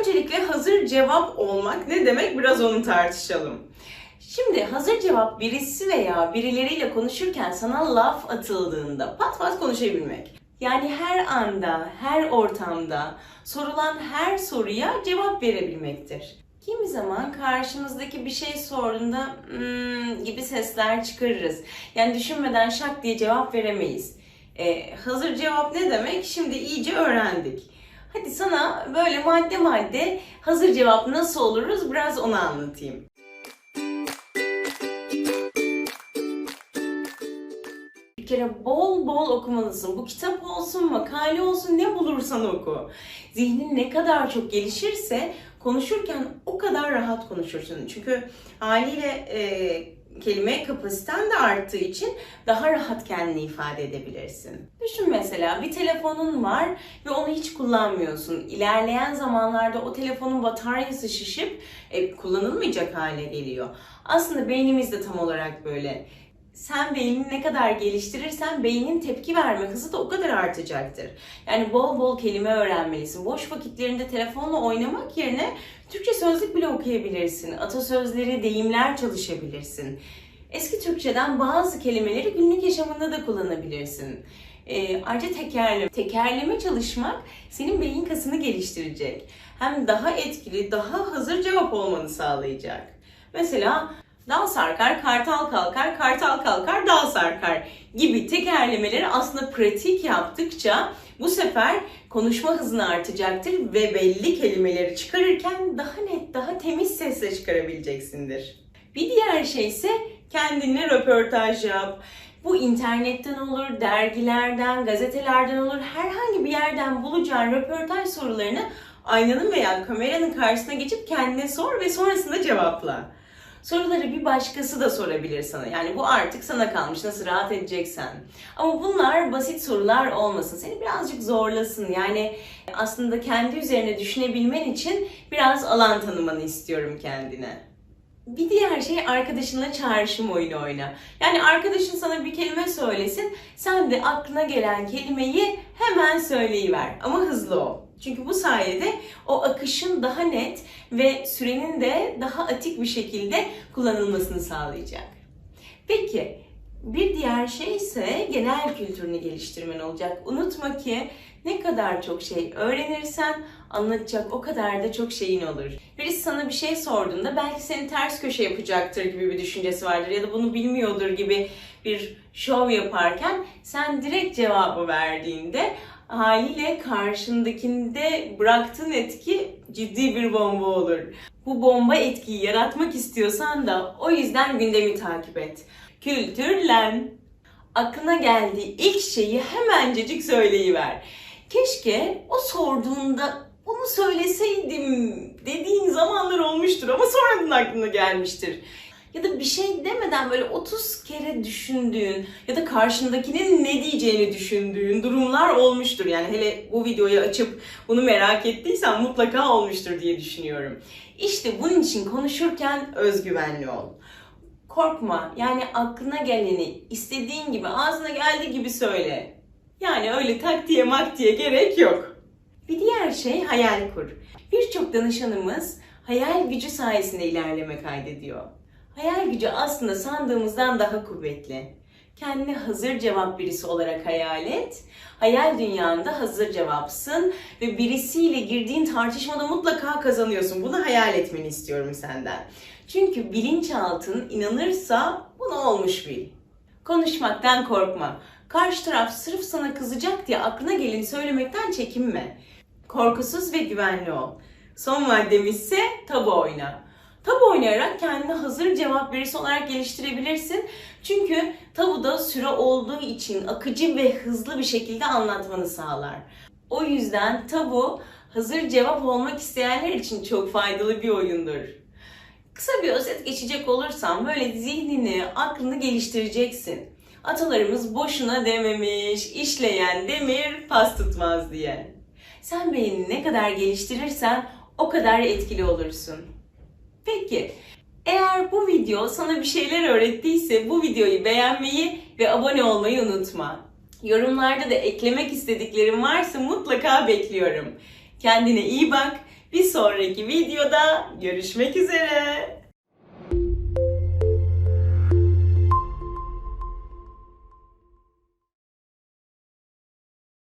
Öncelikle hazır cevap olmak ne demek biraz onu tartışalım. Şimdi hazır cevap birisi veya birileriyle konuşurken sana laf atıldığında pat pat konuşabilmek. Yani her anda, her ortamda sorulan her soruya cevap verebilmektir. Kimi zaman karşımızdaki bir şey sorduğunda "Hmm" gibi sesler çıkarırız. Yani düşünmeden şak diye cevap veremeyiz. Ee, hazır cevap ne demek? Şimdi iyice öğrendik. Hadi sana böyle madde madde hazır cevap nasıl oluruz biraz onu anlatayım. Bir kere bol bol okumalısın. Bu kitap olsun, makale olsun ne bulursan oku. Zihnin ne kadar çok gelişirse konuşurken o kadar rahat konuşursun. Çünkü haliyle e, kelime kapasiten de arttığı için daha rahat kendini ifade edebilirsin. Düşün mesela bir telefonun var ve onu hiç kullanmıyorsun. İlerleyen zamanlarda o telefonun bataryası şişip e, kullanılmayacak hale geliyor. Aslında beynimiz de tam olarak böyle sen beynini ne kadar geliştirirsen beynin tepki verme hızı da o kadar artacaktır. Yani bol bol kelime öğrenmelisin. Boş vakitlerinde telefonla oynamak yerine Türkçe sözlük bile okuyabilirsin. Atasözleri, deyimler çalışabilirsin. Eski Türkçeden bazı kelimeleri günlük yaşamında da kullanabilirsin. E, ayrıca tekerleme. Tekerleme çalışmak senin beyin kasını geliştirecek. Hem daha etkili, daha hazır cevap olmanı sağlayacak. Mesela Dal sarkar, kartal kalkar, kartal kalkar, dal sarkar gibi tekerlemeleri aslında pratik yaptıkça bu sefer konuşma hızın artacaktır ve belli kelimeleri çıkarırken daha net, daha temiz sesle çıkarabileceksindir. Bir diğer şey ise kendine röportaj yap. Bu internetten olur, dergilerden, gazetelerden olur, herhangi bir yerden bulacağın röportaj sorularını aynanın veya kameranın karşısına geçip kendine sor ve sonrasında cevapla. Soruları bir başkası da sorabilir sana. Yani bu artık sana kalmış nasıl rahat edeceksen. Ama bunlar basit sorular olmasın. Seni birazcık zorlasın. Yani aslında kendi üzerine düşünebilmen için biraz alan tanımanı istiyorum kendine. Bir diğer şey arkadaşınla çağrışım oyunu oyna. Yani arkadaşın sana bir kelime söylesin, sen de aklına gelen kelimeyi hemen söyleyiver. Ama hızlı ol. Çünkü bu sayede o akışın daha net ve sürenin de daha atik bir şekilde kullanılmasını sağlayacak. Peki bir diğer şey ise genel kültürünü geliştirmen olacak. Unutma ki ne kadar çok şey öğrenirsen anlatacak o kadar da çok şeyin olur. Birisi sana bir şey sorduğunda belki seni ters köşe yapacaktır gibi bir düşüncesi vardır ya da bunu bilmiyordur gibi bir şov yaparken sen direkt cevabı verdiğinde haliyle karşındakinde bıraktığın etki ciddi bir bomba olur. Bu bomba etkiyi yaratmak istiyorsan da o yüzden gündemi takip et. Kültürlen. Aklına geldiği ilk şeyi hemencecik söyleyiver. Keşke o sorduğunda bunu söyleseydim dediğin zamanlar olmuştur ama sonradan aklına gelmiştir ya da bir şey demeden böyle 30 kere düşündüğün ya da karşındakinin ne diyeceğini düşündüğün durumlar olmuştur. Yani hele bu videoyu açıp bunu merak ettiysen mutlaka olmuştur diye düşünüyorum. İşte bunun için konuşurken özgüvenli ol. Korkma. Yani aklına geleni istediğin gibi ağzına geldiği gibi söyle. Yani öyle taktiğe maktiğe gerek yok. Bir diğer şey hayal kur. Birçok danışanımız hayal gücü sayesinde ilerleme kaydediyor. Hayal gücü aslında sandığımızdan daha kuvvetli. Kendini hazır cevap birisi olarak hayal et. Hayal dünyanda hazır cevapsın ve birisiyle girdiğin tartışmada mutlaka kazanıyorsun. Bunu hayal etmeni istiyorum senden. Çünkü bilinçaltın inanırsa bunu olmuş bil. Konuşmaktan korkma. Karşı taraf sırf sana kızacak diye aklına gelin söylemekten çekinme. Korkusuz ve güvenli ol. Son maddemiz ise tabu oyna. Tabu oynayarak kendini hazır cevap birisi olarak geliştirebilirsin. Çünkü tabuda süre olduğu için akıcı ve hızlı bir şekilde anlatmanı sağlar. O yüzden tabu hazır cevap olmak isteyenler için çok faydalı bir oyundur. Kısa bir özet geçecek olursam böyle zihnini, aklını geliştireceksin. Atalarımız boşuna dememiş, işleyen demir pas tutmaz diye. Sen beynini ne kadar geliştirirsen o kadar etkili olursun. Peki, eğer bu video sana bir şeyler öğrettiyse bu videoyu beğenmeyi ve abone olmayı unutma. Yorumlarda da eklemek istediklerim varsa mutlaka bekliyorum. Kendine iyi bak, Bir sonraki videoda görüşmek üzere.